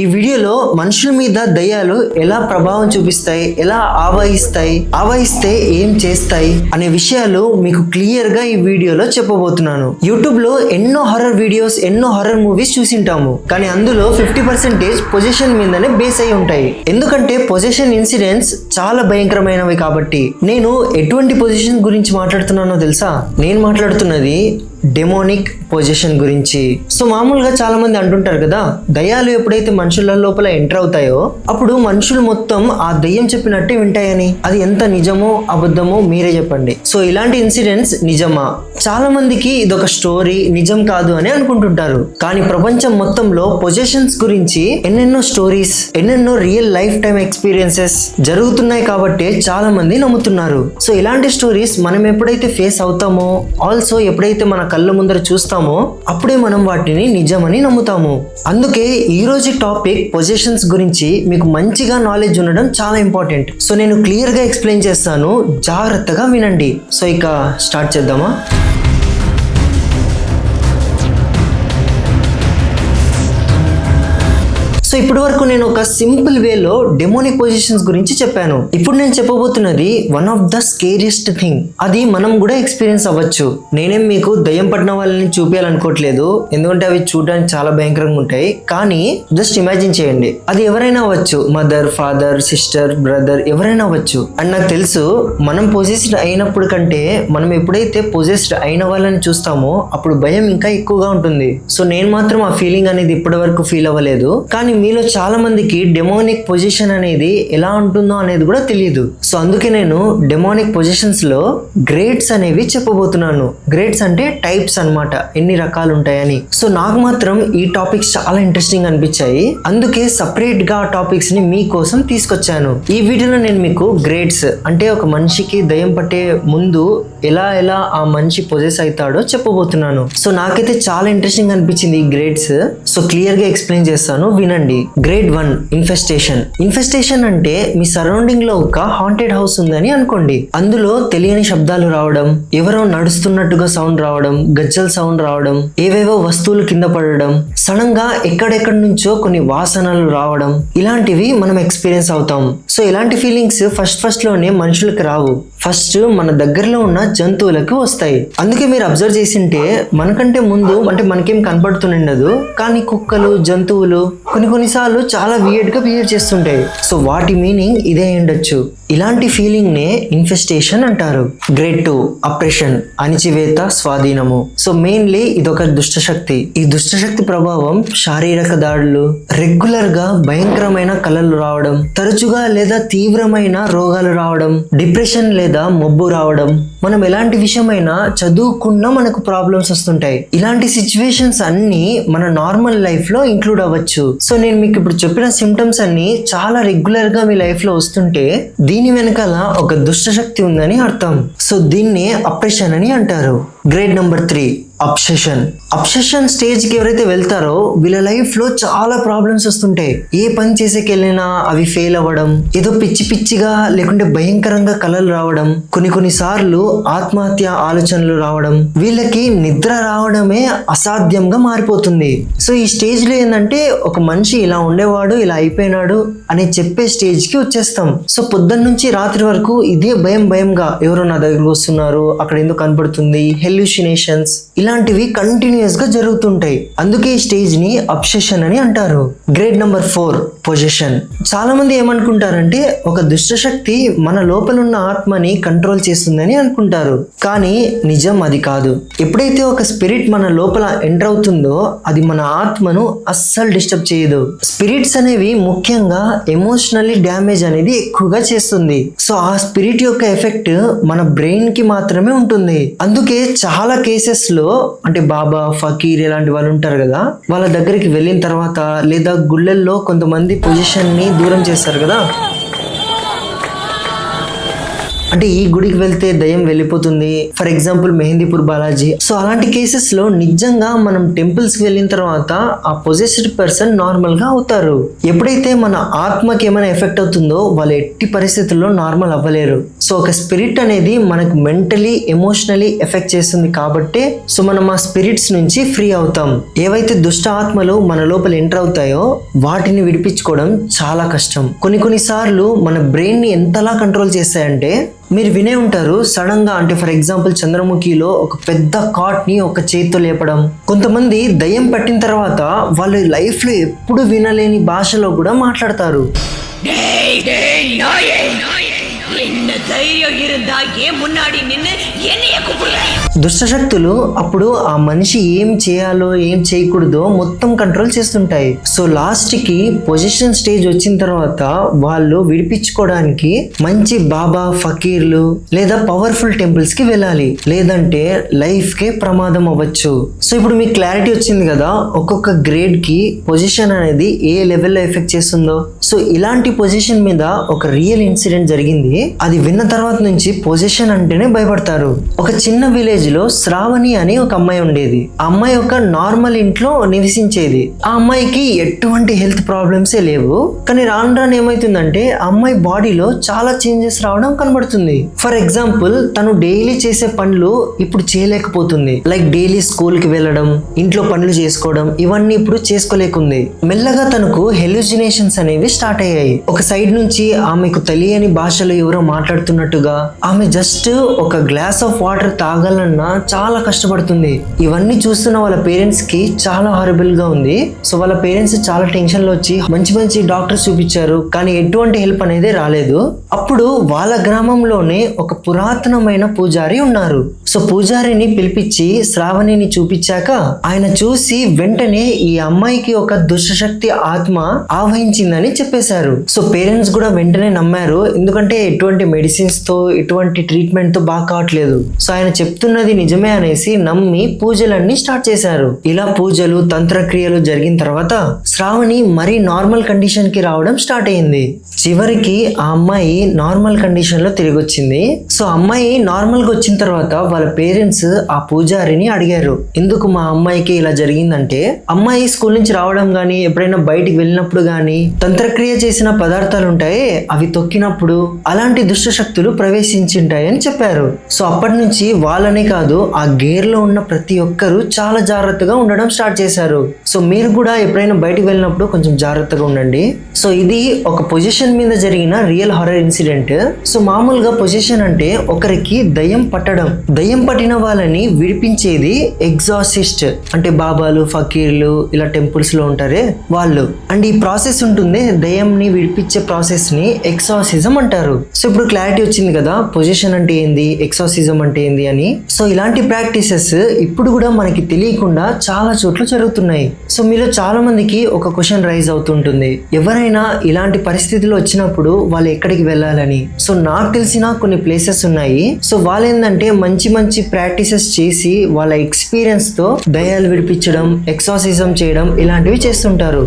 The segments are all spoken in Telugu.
ఈ వీడియోలో మనుషుల మీద దయ్యాలు ఎలా ప్రభావం చూపిస్తాయి ఎలా ఆవహిస్తాయి ఆవహిస్తే ఏం చేస్తాయి అనే విషయాలు మీకు క్లియర్గా ఈ వీడియోలో చెప్పబోతున్నాను. యూట్యూబ్లో ఎన్నో హర్రర్ వీడియోస్ ఎన్నో హర్రర్ మూవీస్ చూసింటాము. కానీ అందులో ఫిఫ్టీ పర్సెంటేజ్ పొజిషన్ మీదనే బేస్ అయి ఉంటాయి. ఎందుకంటే పొజిషన్ ఇన్సిడెంట్స్ చాలా భయంకరమైనవి కాబట్టి. నేను ఎటువంటి పొజిషన్ గురించి మాట్లాడుతున్నానో తెలుసా? నేను మాట్లాడుతున్నది డెమోనిక్ పొజిషన్ గురించి. సో మామూలుగా చాలా మంది అంటుంటారు కదా దయ్యాలు ఎప్పుడైతే మనుషుల లోపల ఎంటర్ అవుతాయో అప్పుడు మనుషులు మొత్తం ఆ దయ్యం చెప్పినట్టే వింటాయని. అది ఎంత నిజమో అబద్ధమో మీరే చెప్పండి. సో ఇలాంటి ఇన్సిడెంట్స్ నిజమా? చాలా మందికి ఇదొక స్టోరీ నిజం కాదు అని అనుకుంటుంటారు. కానీ ప్రపంచం మొత్తంలో పొజిషన్స్ గురించి ఎన్నెన్నో స్టోరీస్ ఎన్నెన్నో రియల్ లైఫ్ టైం ఎక్స్పీరియన్సెస్ జరుగుతున్నాయి కాబట్టి చాలా మంది నమ్ముతున్నారు. సో ఇలాంటి స్టోరీస్ మనం ఎప్పుడైతే ఫేస్ అవుతామో ఆల్సో ఎప్పుడైతే మన కళ్ళ ముందర చూస్తామో అప్పుడే మనం వాటిని నిజమని నమ్ముతాము. అందుకే ఈ రోజు టాపిక్ పొజిషన్స్ గురించి మీకు మంచిగా నాలెడ్జ్ ఉండడం చాలా ఇంపార్టెంట్. సో నేను క్లియర్గా ఎక్స్ప్లెయిన్ చేస్తాను. జాగ్రత్తగా వినండి. సో ఇక స్టార్ట్ చేద్దామా? సో ఇప్పటి వరకు నేను ఒక సింపుల్ వేలో డెమోనిక్ పొజిషన్స్ గురించి చెప్పాను. ఇప్పుడు నేను చెప్పబోతున్నది one of the scariest thing అది మనం కూడా ఎక్స్పీరియన్స్ అవ్వచ్చు. నేనేం మీకు దయ్యం పట్టిన వాళ్ళని చూపించాలనుకోవట్లేదు ఎందుకంటే అవి చూడడానికి చాలా భయంకరంగా ఉంటాయి. కానీ జస్ట్ ఇమాజిన్ చేయండి. అది ఎవరైనా అవ్వచ్చు. మదర్ ఫాదర్ సిస్టర్ బ్రదర్ ఎవరైనా అవ్వచ్చు. అండ్ నాకు తెలుసు మనం పొజిస్డ్ అయినప్పుడు కంటే మనం ఎప్పుడైతే పొజిస్డ్ అయిన వాళ్ళని చూస్తామో అప్పుడు భయం ఇంకా ఎక్కువగా ఉంటుంది. సో నేను మాత్రం ఆ ఫీలింగ్ అనేది ఇప్పటి వరకు ఫీల్ అవ్వలేదు. కానీ మీలో చాలా మందికి డెమోనిక్ పొజిషన్ అనేది ఎలా ఉంటుందో అనేది కూడా తెలియదు సో అందుకే నేను డెమోనిక్ పొజిషన్స్లో గ్రేడ్స్ అనేవి చెప్పబోతున్నాను. గ్రేడ్స్ అంటే టైప్స్ అన్నమాట. ఎన్ని రకాలు ఉంటాయని సో నాకు మాత్రం ఈ టాపిక్స్ చాలా ఇంట్రెస్టింగ్ అనిపించాయి. అందుకే సపరేట్గా ఆ టాపిక్స్ని మీకోసం తీసుకొచ్చాను. ఈ వీడియోలో నేను మీకు గ్రేడ్స్ అంటే ఒక మనిషికి దయం పట్టే ముందు ఎలా ఎలా ఆ మనిషి పొజెస్ అవుతాడో చెప్పబోతున్నాను. సో నాకైతే చాలా ఇంట్రెస్టింగ్ అనిపించింది ఈ గ్రేడ్స్ సో క్లియర్గా ఎక్స్ప్లెయిన్ చేస్తాను. వినండి. గ్రేడ్ వన్ ఇన్ఫెస్టేషన్ ఇన్ఫెస్టేషన్ అంటే మీ సరౌండింగ్లో ఒక హాంటెడ్ హౌస్ ఉందని అనుకోండి. అందులో తెలియని శబ్దాలు రావడం ఎవరో నడుస్తున్నట్టుగా సౌండ్ రావడం గజ్జల సౌండ్ రావడం ఏవేవో వస్తువులు కింద పడడం సడన్గా ఎక్కడెక్కడి నుంచో కొన్ని వాసనలు రావడం ఇలాంటివి మనం ఎక్స్పీరియన్స్ అవుతాం. సో ఇలాంటి ఫీలింగ్స్ ఫస్ట్ ఫస్ట్లోనే మనుషులకు రావు. ఫస్ట్ మన దగ్గరలో ఉన్న జంతువులకు వస్తాయి. అందుకే మీరు అబ్జర్వ్ చేసింటే మనకంటే ముందు అంటే మనకేం కనపడుతుండదు కానీ కుక్కలు జంతువులు కొన్ని కొన్నిసార్లు చాలా వియర్డ్గా బిహేవ్ చేస్తుంటాయి. సో వాటి మీనింగ్ ఇదే ఉండొచ్చు ఇలాంటి ఫీలింగ్ నే ఇన్ఫెస్టేషన్ అంటారు. గ్రేడ్ టూ అప్రెషన్ అణిచివేత స్వాధీనము. సో మెయిన్లీ ఇదొక దుష్టశక్తి. ఈ దుష్టశక్తి ప్రభావం శారీరక దాడులు రెగ్యులర్గా భయంకరమైన కళలు రావడం తరచుగా లేదా తీవ్రమైన రోగాలు రావడం డిప్రెషన్ లేదా మబ్బు రావడం. మనం ఎలాంటి విషయమైనా చదువుకున్నా మనకు ప్రాబ్లమ్స్ వస్తుంటాయి. ఇలాంటి సిచ్యువేషన్స్ అన్ని మన నార్మల్ లైఫ్లో ఇంక్లూడ్ అవ్వచ్చు. సో నేను మీకు ఇప్పుడు చెప్పిన సిమ్టమ్స్ అన్ని చాలా రెగ్యులర్గా మీ లైఫ్లో వస్తుంటే దీని వెనకాల ఒక దుష్టశక్తి ఉందని అర్థం. సో దీన్నే అప్రెషన్ అని అంటారు. Grade number three obsession obsession స్టేజ్కి ఎవరైతే వెళ్తారో వీళ్ళ లైఫ్లో చాలా ప్రాబ్లమ్స్ వస్తుంటాయి. ఏ పని చేసేకెళ్ళినా అవి ఫెయిల్ అవ్వడం ఏదో పిచ్చి పిచ్చిగా లేకుంటే భయంకరంగా కలలు రావడం కొన్ని కొన్ని సార్లు ఆత్మహత్య ఆలోచనలు రావడం వీళ్ళకి నిద్ర రావడమే అసాధ్యంగా మారిపోతుంది. సో ఈ స్టేజ్లో ఏంటంటే ఒక మనిషి ఇలా ఉండేవాడు ఇలా అయిపోయినాడు అని చెప్పే స్టేజ్కి వచ్చేస్తాం. సో పొద్దున్న నుంచి రాత్రి వరకు ఇదే భయం భయంగా ఎవరో నా దగ్గరకు వస్తున్నారు అక్కడ ఎందుకు కనపడుతుంది హెల్యూషినేషన్స్ ఇలాంటివి కంటిన్యూ గా జరుగుతుంటాయి. అందుకే ఈ స్టేజ్ని అబ్సెషన్ అని అంటారు. గ్రేడ్ నెంబర్ ఫోర్ పొజిషన్ చాలా మంది ఏమనుకుంటారంటే ఒక దుష్టశక్తి మన లోపల ఉన్న ఆత్మని కంట్రోల్ చేస్తుందని అనుకుంటారు. కానీ నిజం అది కాదు. ఎప్పుడైతే ఒక స్పిరిట్ మన లోపల ఎంటర్ అవుతుందో అది మన ఆత్మను అస్సలు డిస్టర్బ్ చేయదు. స్పిరిట్స్ అనేవి ముఖ్యంగా ఎమోషనల్లీ డ్యామేజ్ అనేది ఎక్కువగా చేస్తుంది. సో ఆ స్పిరిట్ యొక్క ఎఫెక్ట్ మన బ్రెయిన్కి మాత్రమే ఉంటుంది. అందుకే చాలా కేసెస్లో అంటే బాబా ఫకీర్ ఇలాంటి వాళ్ళు ఉంటారు కదా వాళ్ళ దగ్గరికి వెళ్ళిన తర్వాత లేదా గుళ్ళల్లో కొంతమంది పొజిషన్ని దూరం చేస్తారు కదా అంటే ఈ గుడికి వెళ్తే దయ్యం వెళ్ళిపోతుంది. For example Mehandipur Balaji. So అలాంటి కేసెస్లో నిజంగా మనం టెంపుల్స్ వెళ్ళిన తర్వాత ఆ పొజెస్డ్ పర్సన్ నార్మల్గా అవుతారు. ఎప్పుడైతే మన ఆత్మకి ఏమైనా ఎఫెక్ట్ అవుతుందో వాళ్ళు ఎట్టి పరిస్థితుల్లో నార్మల్ అవ్వలేరు. సో ఒక స్పిరిట్ అనేది మనకు మెంటలీ ఎమోషనలీ ఎఫెక్ట్ చేస్తుంది కాబట్టి సో మనం ఆ స్పిరిట్స్ నుంచి ఫ్రీ అవుతాం. ఏవైతే దుష్ట ఆత్మలు మన లోపల ఎంటర్ అవుతాయో వాటిని విడిపించుకోవడం చాలా కష్టం. కొన్ని కొన్ని సార్లు మన బ్రెయిన్ని ఎంతలా కంట్రోల్ చేస్తాయంటే మీరు వినే ఉంటారు సడన్గా అంటే ఫర్ ఎగ్జాంపుల్ చంద్రముఖిలో ఒక పెద్ద కాట్ని ఒక చేతితో లేపడం. కొంతమంది దయ్యం పట్టిన తర్వాత వాళ్ళ లైఫ్లో ఎప్పుడు వినలేని భాషలో కూడా మాట్లాడతారు. என்ன தைரியம் இருந்தா ஏன் முன்னாடி நின்னு என்னைய கூப்பிடுற దుష్టశక్తులు అప్పుడు ఆ మనిషి ఏం చేయాలో ఏం చేయకూడదో మొత్తం కంట్రోల్ చేస్తుంటాయి సో లాస్ట్ కి పొజిషన్ స్టేజ్ వచ్చిన తర్వాత వాళ్ళు విడిపించుకోవడానికి మంచి బాబా ఫకీర్లు లేదా పవర్ఫుల్ టెంపుల్స్ కి వెళ్ళాలి లేదంటే లైఫ్ కే ప్రమాదం అవ్వచ్చు సో ఇప్పుడు మీకు క్లారిటీ వచ్చింది కదా ఒక్కొక్క గ్రేడ్ కి పొజిషన్ అనేది ఏ లెవెల్లో ఎఫెక్ట్ చేస్తుందో సో ఇలాంటి పొజిషన్ మీద ఒక రియల్ ఇన్సిడెంట్ జరిగింది అది విన్న తర్వాత నుంచి పొజిషన్ అంటేనే భయపడతారు. ఒక చిన్న విలేజ్లో శ్రావణి అని ఒక అమ్మాయి ఉండేది. ఆ అమ్మాయి ఒక నార్మల్ ఇంట్లో నివసించేది. ఆ అమ్మాయికి ఎటువంటి హెల్త్ ప్రాబ్లమ్సే లేవు. కానీ రాను రాను ఏమైతుందంటే ఆ అమ్మాయి బాడీలో చాలా చేంజెస్ రావడం కనబడుతుంది. ఫర్ ఎగ్జాంపుల్ తను డైలీ చేసే పనులు ఇప్పుడు చేయలేకపోతుంది. లైక్ డైలీ స్కూల్కి వెళ్ళడం ఇంట్లో పనులు చేసుకోవడం ఇవన్నీ ఇప్పుడు చేసుకోలేకుంది. మెల్లగా తనకు హెల్యూజినేషన్స్ అనేవి స్టార్ట్ అయ్యాయి. ఒక సైడ్ నుంచి ఆమెకు తెలియని భాషలో ఎవరు మాట్లాడుతున్నట్టుగా ఆమె జస్ట్ ఒక గ్లాస్ ఆఫ్ వాటర్ తాగాలన్నా చాలా కష్టపడుతుంది. ఇవన్నీ చూస్తున్న వాళ్ళ పేరెంట్స్కి చాలా హారబుల్గా ఉంది. సో వాళ్ళ పేరెంట్స్ చాలా టెన్షన్లో వచ్చి మంచి మంచి డాక్టర్స్ చూపించారు. కానీ ఎటువంటి హెల్ప్ అనేది రాలేదు. అప్పుడు వాళ్ళ గ్రామంలోనే ఒక పురాతనమైన పూజారి ఉన్నారు. సో పూజారిని పిలిపించి శ్రావణిని చూపించాక ఆయన చూసి వెంటనే ఈ అమ్మాయికి ఒక దుష్టశక్తి ఆత్మ ఆవహించిందని చెప్పేశారు. సో పేరెంట్స్ కూడా వెంటనే నమ్మారు. ఎందుకంటే ఇటువంటి మెడిసిన్స్తో ట్రీట్మెంట్తో బాగా కావట్లేదు. సో ఆయన చెప్తున్నది నిజమే అనేసి నమ్మి పూజలన్నీ స్టార్ట్ చేశారు. ఇలా పూజలు తంత్రక్రియలు జరిగిన తర్వాత శ్రావణి మరీ నార్మల్ కండిషన్కి రావడం స్టార్ట్ అయింది. చివరికి ఆ అమ్మాయి నార్మల్ కండిషన్లో తిరిగి వచ్చింది. సో అమ్మాయి నార్మల్గా వచ్చిన తర్వాత వాళ్ళ పేరెంట్స్ ఆ పూజారిని అడిగారు. ఎందుకు మా అమ్మాయికి ఇలా జరిగిందంటే అమ్మాయి స్కూల్ నుంచి రావడం గానీ ఎప్పుడైనా బయటికి వెళ్ళినప్పుడు గానీ తంత్రక్రియ చేసిన పదార్థాలు ఉంటాయి అవి తొక్కినప్పుడు అలాంటి అలాంటి దుష్టశక్తులు ప్రవేశించింటాయని చెప్పారు. సో అప్పటి నుంచి వాళ్ళనే కాదు ఆ గేర్లో ఉన్న ప్రతి ఒక్కరు చాలా జాగ్రత్తగా ఉండడం స్టార్ట్ చేశారు. సో మీరు కూడా ఎప్పుడైనా బయటికి వెళ్ళినప్పుడు కొంచెం జాగ్రత్తగా ఉండండి. సో ఇది ఒక పొజిషన్ మీద జరిగిన రియల్ హారర్ ఇన్సిడెంట్. సో మామూలుగా పొజిషన్ అంటే ఒకరికి దయ్యం పట్టడం. దయ్యం పట్టిన వాళ్ళని విడిపించేది ఎగ్జాసిస్ట్. అంటే బాబాలు ఫకీర్లు ఇలా టెంపుల్స్లో ఉంటారే వాళ్ళు. అండ్ ఈ ప్రాసెస్ ఉంటుంది దయ్యంని విడిపించే ప్రాసెస్ని ఎక్సాసిజం అంటారు. సో ఇప్పుడు క్లారిటీ వచ్చింది కదా పొజిషన్ అంటే ఏంది ఎక్సాసిజం అంటే ఏంది అని. సో ఇలాంటి ప్రాక్టీసెస్ ఇప్పుడు కూడా మనకి తెలియకుండా చాలా చోట్ల జరుగుతున్నాయి. సో మీలో చాలా మందికి ఒక క్వశ్చన్ రైజ్ అవుతుంటుంది. ఎవరైనా ఇలాంటి పరిస్థితులు వచ్చినప్పుడు వాళ్ళు ఎక్కడికి వెళ్ళాలని? సో నాకు తెలిసిన కొన్ని ప్లేసెస్ ఉన్నాయి. సో వాళ్ళు ఏంటంటే మంచి మంచి ప్రాక్టీసెస్ చేసి వాళ్ళ ఎక్స్పీరియన్స్తో దయాలు విడిపించడం ఎక్సాసిజం చేయడం ఇలాంటివి చేస్తుంటారు.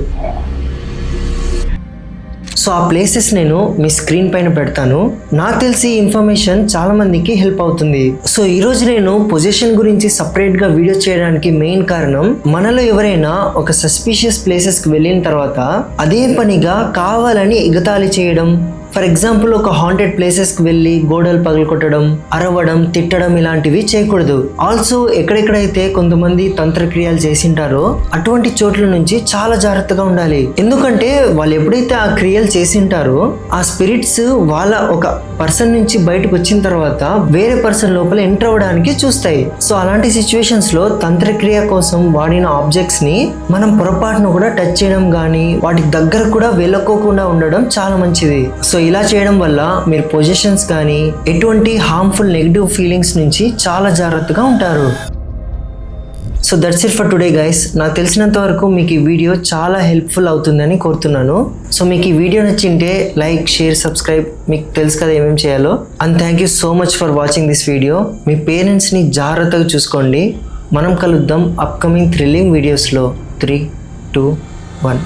సో ఆ ప్లేసెస్ నేను మీ స్క్రీన్ పైన పెడతాను. నాకు తెలిసి ఇన్ఫర్మేషన్ చాలా మందికి హెల్ప్ అవుతుంది. సో ఈ రోజు నేను పొజిషన్ గురించి సపరేట్గా వీడియో చేయడానికి మెయిన్ కారణం మనలో ఎవరైనా ఒక సస్పీషియస్ ప్లేసెస్కి వెళ్ళిన తర్వాత అదే పనిగా కావాలని ఎగతాళి చేయడం. ఫర్ ఎగ్జాంపుల్ ఒక హాంటెడ్ ప్లేసెస్కి వెళ్ళి గోడలు పగలకొట్టడం అరవడం తిట్టడం ఇలాంటివి చేయకూడదు. ఆల్సో ఎక్కడెక్కడైతే కొంతమంది తంత్రక్రియలు చేసింటారో అటువంటి చోట్ల నుంచి చాలా జాగ్రత్తగా ఉండాలి. ఎందుకంటే వాళ్ళు ఎప్పుడైతే ఆ క్రియలు చేసింటారో ఆ స్పిరిట్స్ వాళ్ళ ఒక పర్సన్ నుంచి బయటకు వచ్చిన తర్వాత వేరే పర్సన్ లోపల ఎంటర్ అవ్వడానికి చూస్తాయి. సో అలాంటి సిచ్యువేషన్స్లో తంత్రక్రియ కోసం వాడిన ఆబ్జెక్ట్స్ని మనం పొరపాటును కూడా టచ్ చేయడం కానీ వాటి దగ్గర కూడా వెళ్ళకోకుండా ఉండడం చాలా మంచిది. సో సో ఇలా చేయడం వల్ల మీరు పొజిషన్స్ కానీ ఎటువంటి హార్మ్ఫుల్ నెగిటివ్ ఫీలింగ్స్ నుంచి చాలా జాగ్రత్తగా ఉంటారు. So that's it for today guys నాకు తెలిసినంత వరకు మీకు ఈ వీడియో చాలా హెల్ప్ఫుల్ అవుతుందని కోరుతున్నాను. సో మీకు ఈ వీడియో నచ్చింటే లైక్ షేర్ సబ్స్క్రైబ్ మీకు తెలుసు కదా ఏమేమి చేయాలో. And thank you so much for watching this video మీ పేరెంట్స్ని జాగ్రత్తగా చూసుకోండి. మనం కలుద్దాం అప్కమింగ్ థ్రిల్లింగ్ వీడియోస్లో త్రీ టూ వన్